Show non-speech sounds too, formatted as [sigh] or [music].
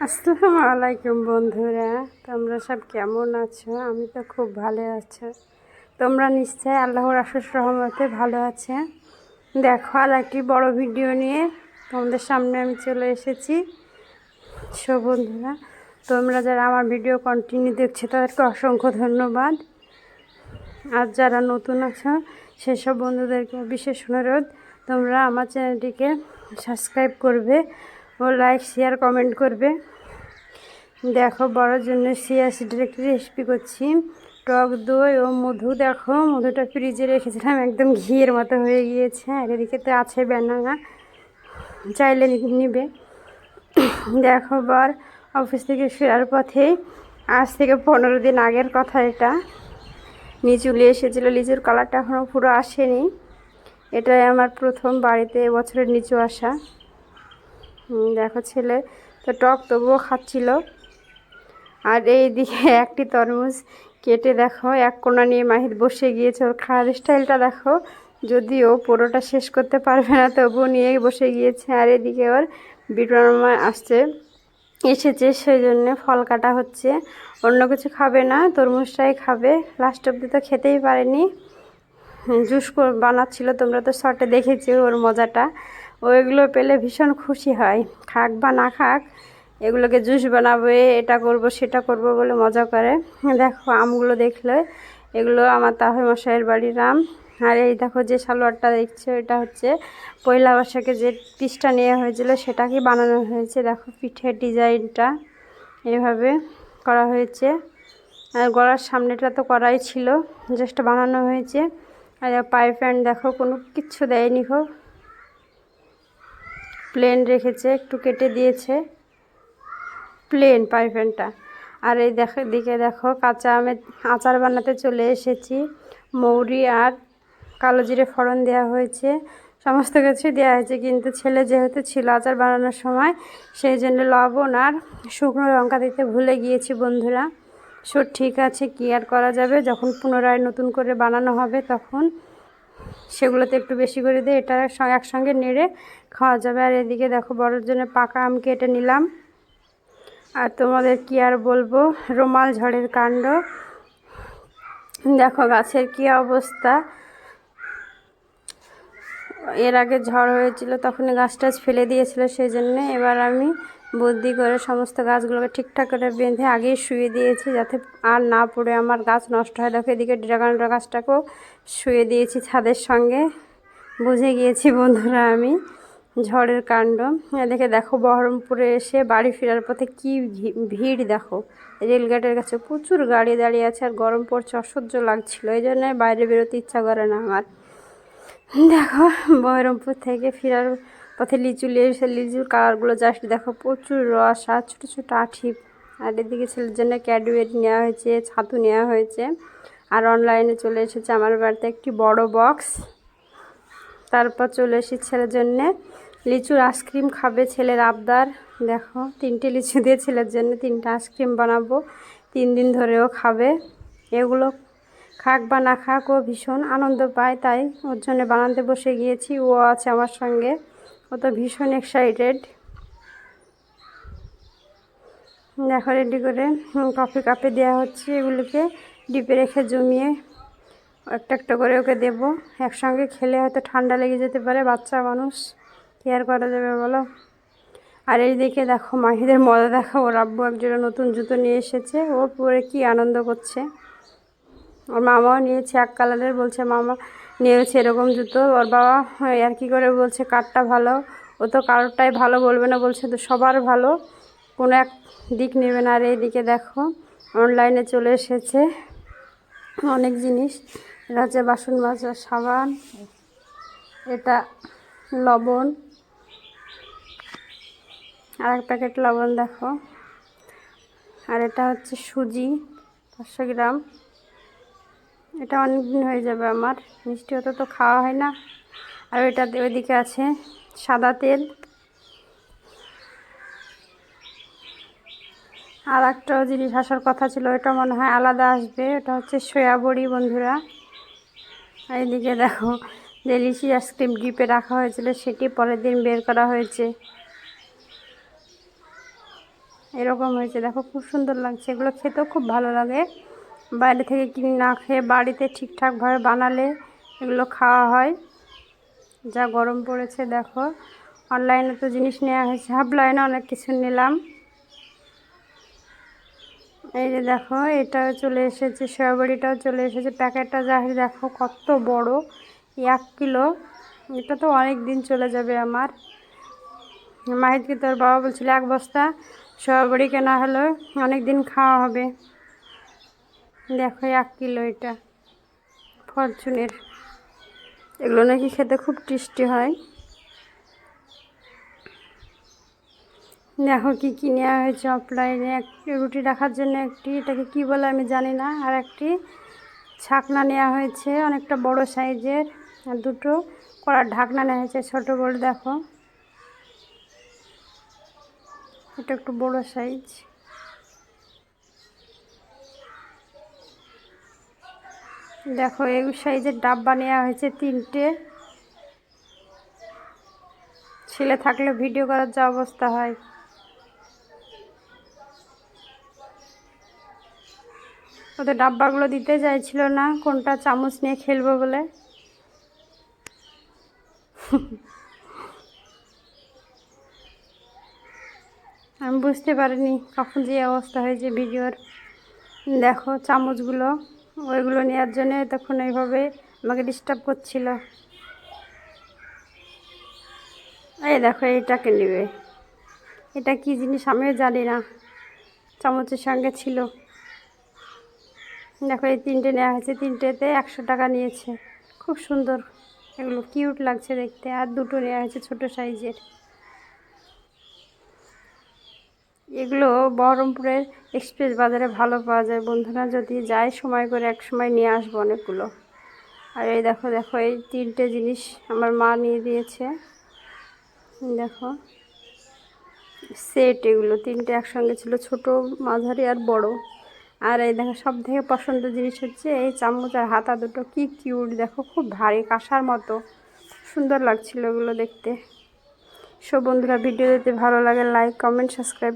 আসসালামু আলাইকুম বন্ধুরা, তোমরা সব কেমন আছো? আমি তো খুব ভালো আছো। তোমরা নিশ্চয়ই আল্লাহর আশিস রহমতে ভালো আছে। দেখো, আর একটি বড়ো ভিডিও নিয়ে তোমাদের সামনে আমি চলে এসেছি। সো বন্ধুরা, তোমরা যারা আমার ভিডিও কন্টিনিউ দেখছ, তাদেরকে অসংখ্য ধন্যবাদ। আর যারা নতুন আছো, সেসব বন্ধুদেরকে বিশেষ অনুরোধ, তোমরা আমার চ্যানেলটিকে সাবস্ক্রাইব করবে। ও লাইক শেয়ার কমেন্ট করবে। দেখো, বড়োর জন্য সিয়া সিডের একটি রেসিপি করছি। টক দই ও মধু, দেখো, মধুটা ফ্রিজে রেখেছিলাম, একদম ঘিয়ের মতো হয়ে গিয়েছে। আর এদিকে তো আছে ব্যানানা চাইলে নিবে। দেখো, বর অফিস থেকে ফেরার পথে, আজ থেকে পনেরো দিন আগের কথা এটা। নিচু লিয়ে এসেছিল, লিচুর কালারটা এখনও পুরো আসেনি। এটাই আমার প্রথম বাড়িতে এবছরের নিচু আসা। দেখো ছেলে। তো টক তবুও খাচ্ছিল। আর এই দিকে [laughs] একটি তরমুজ কেটে দেখো, এক কোনা নিয়ে মাহির বসে গিয়েছে। ওর খাওয়ার স্টাইলটা দেখো, যদিও পুরোটা শেষ করতে পারবে না, তবুও নিয়েই বসে গিয়েছে। আর এদিকে ওর বিটরমা আসছে, এসেছে, সেই জন্যে ফল কাটা হচ্ছে। অন্য কিছু খাবে না, তরমুজটাই খাবে। লাস্ট অব্দি তো খেতেই পারেনি। জুস বানাচ্ছিল, তোমরা তো শর্টে দেখেছ ওর মজাটা। ও এগুলো পেলে ভীষণ খুশি হয়। খাক বা না খাক, এগুলোকে জুস বানাবো এটা করব, সেটা করব বলে মজা করে। দেখো আমগুলো দেখলে, এগুলো আমার তাহে মশাইয়ের বাড়ির আম। আর এই দেখো যে সালোয়ারটা দেখছ, এটা হচ্ছে পয়লা বৈশাখে যে পিসটা নেওয়া হয়েছিল সেটাকেই বানানো হয়েছে? দেখো পিঠের ডিজাইনটা এভাবে করা হয়েছে। আর গলার সামনেটা তো করাই ছিল, জাস্ট বানানো হয়েছে। আর পাইপ প্যান্ট দেখো, কোনো কিচ্ছু দেয়নি হোক প্লেন রেখেছে, একটু কেটে দিয়েছে। প্লেন পাইপ প্যান্টটা আর এই দেখো দিকে দেখো, কাঁচা আমের আচার বানাতে চলে এসেছি। মৌরি আর কালো জিরে ফোড়ন দেওয়া হয়েছে। সমস্ত কিছুই দেওয়া হয়েছে, কিন্তু ছেলে যেহেতু ছিল আচার বানানোর সময়, সেই জন্য লবণ আর শুকনো লঙ্কা দিতে ভুলে গিয়েছি বন্ধুরা। সো, ঠিক আছে, কি আর করা যাবে? যখন পুনরায় নতুন করে বানানো হবে, তখন সেগুলোতে একটু বেশি করে দিয়ে এটা একসঙ্গে নেড়ে খাওয়া যাবে। আর এদিকে দেখো বড়োর জন্য পাকা আম কেটে নিলাম। আর তোমাদের কি আর বলব? রোমাল ঝড়ের কাণ্ড। দেখো গাছের কি অবস্থা। এর আগে ঝড় হয়েছিল তখন গাছ টাছ ফেলে দিয়েছিল সেই জন্যে এবার আমি বুদ্ধি করে সমস্ত গাছগুলোকে ঠিকঠাক করে বেঁধে আগেই শুয়ে দিয়েছি, যাতে আর না পড়ে আমার গাছ নষ্ট হয়। দেখো এদিকে ড্রাগনটা গাছটাকেও শুয়ে দিয়েছি ছাদের সঙ্গে। বুঝে গিয়েছি বন্ধুরা আমি। ঝড়ের কাণ্ড। এদিকে দেখো, বহরমপুরে এসে বাড়ি ফেরার পথে কি ভিড় দেখো। রেলগেটের কাছে প্রচুর গাড়ি দাঁড়িয়ে আছে আর গরম পড়ছে, অসহ্য লাগছিল। এই জন্য বাইরে বেরোতে ইচ্ছা করে না আমার। দেখো, বহরমপুর থেকে ফেরার পথে লিচু নিয়ে এসে লিচুর কালারগুলো জাস্ট দেখো, প্রচুর রস আর ছোটো ছোটো আঠি। আর এদিকে ছেলের জন্য ক্যাডবেরি নেওয়া হয়েছে, ছাতু নেওয়া হয়েছে। আর অনলাইনে চলে এসেছে আমার বাড়িতে একটি বড় বক্স। তারপর চলে এসেছি ছেলের জন্যে। লিচুর আইসক্রিম খাবে ছেলের আবদার। দেখো, তিনটে লিচু দিয়ে ছেলের জন্য তিনটে আইসক্রিম বানাবো। তিন দিন ধরেও খাবে। এগুলো খাক বা না খাক, ও ভীষণ আনন্দ পায়, তাই ওর জন্য বানাতে বসে গিয়েছি। ও আছে আমার সঙ্গে। ও তো ভীষণ এক্সাইটেড দেখো রেডি করে কফি কাপে দেওয়া হচ্ছে এগুলোকে। ডিপে রেখে জমিয়ে একটা একটা করে ওকে দেবো। একসঙ্গে খেলে হয়তো ঠান্ডা লেগে যেতে পারে, বাচ্চা মানুষ। কি আর করা যাবে বলো? আর এই দিকে দেখো, মাহিদের মজা দেখো, ওর আব্বু একজোড়া নতুন জুতো নিয়ে এসেছে। ও পরে কি আনন্দ করছে। ওর মামাও নিয়েছে এক কালারের, বলছে, মামা নিয়েছে এরকম জুতো। ওর বাবা আর কি করে বলছে, কারটা ভালো। ও তো কারোরটাই ভালো বলবে না, বলছে, তো সবার ভালো, কোনো এক দিক নেবে না। আর এই দিকে দেখো অনলাইনে চলে এসেছে অনেক জিনিস। এটা হচ্ছে বাসন মাজার সাবান, এটা লবণ আর এক প্যাকেট লবণ দেখো, আর এটা হচ্ছে সুজি, পাঁচশো গ্রাম। এটা অনেক দিন হয়ে যাবে আমার, মিষ্টি হতে তো খাওয়া হয় না। আর এটা ওইদিকে আছে সাদা তেল। আর একটা জিনিস আসার কথা ছিল এটা মনে হয় আলাদা আসবে, ওটা হচ্ছে সয়া বড়ি, বন্ধুরা। এদিকে দেখো, যে আইসক্রিম ডিপে রাখা হয়েছিল, সেটি পরের দিন বের করা হয়েছে। এরকম হয়েছে। দেখো, খুব সুন্দর লাগছে। এগুলো খেতেও খুব ভালো লাগে। বাইরে থেকে কিনে না খেয়ে বাড়িতে ঠিকঠাকভাবে বানালে এগুলো খাওয়া হয়। যা গরম পড়েছে, দেখো। অনলাইনে তো জিনিস নেওয়া হয়েছে। হাফলাইনে অনেক কিছু নিলাম। এই যে দেখো, এটাও চলে এসেছে সয়াবড়িটাও চলে এসেছে। প্যাকেটটা যা দেখো কত বড়, এক কিলো। এটা তো অনেক দিন চলে যাবে আমার। মাহিদকে তোর বাবা বলছিল, এক বস্তা সয়াবড়ি কেনা হলো, অনেক দিন খাওয়া হবে। দেখো, এক কিলো এটা, ফরচুনের। এগুলো নাকি খেতে খুব টেস্টি হয়। দেখো কি কি নেওয়া হয়েছে অফলাইনে রুটি রাখার জন্য একটি, এটাকে কি বলে আমি জানি না। আর একটি ছাকনা নেওয়া হয়েছে, অনেকটা বড় সাইজের। আর দুটো কড়ার ঢাকনা নেওয়া হয়েছে, ছোটো বড় দেখো। এটা একটু বড় সাইজ। দেখো, এই সাইজের ডাব্বা নেওয়া হয়েছে তিনটে। ছেলে থাকলে ভিডিও করার যা অবস্থা হয়। ওদের ডাব্বাগুলো দিতে চাইছিল না, কোনটা চামচ নিয়ে খেলব বলে। আমি বুঝতে পারিনি কখন যে অবস্থা হয়েছে ভিডিওর। দেখো চামচগুলো, ওইগুলো নেওয়ার জন্য তখন এইভাবে আমাকে ডিস্টার্ব করছিল। এই দেখো এইটাকে নেবে। এটা কি জিনিস আমিও জানি না। চামচের সঙ্গে ছিল। দেখো এই তিনটে নেওয়া হয়েছে, তিনটেতে একশো টাকা নিয়েছে। খুব সুন্দর, এগুলো কিউট লাগছে দেখতে। আর দুটো নেওয়া হয়েছে ছোটো সাইজের। এগুলো বহরমপুরের এক্সপ্রেস বাজারে ভালো পাওয়া যায় বন্ধুরা। যদি যায় সময় করে এক সময় নিয়ে আসব অনেকগুলো। আর এই দেখো দেখো এই তিনটে জিনিস আমার মা নিয়ে দিয়েছে। দেখো সেট এগুলো তিনটে একসঙ্গে ছিল, ছোট, মাঝারি আর বড়। আর এই দেখো সব থেকে পছন্দের জিনিস হচ্ছে এই চামচার হাতা দুটো। কি কিউট দেখো, খুব ভারী কাঁসার মতো। সুন্দর লাগছিল ওগুলো দেখতে। সব বন্ধুরা ভিডিও দেখতে ভালো লাগে লাইক কমেন্ট সাবস্ক্রাইব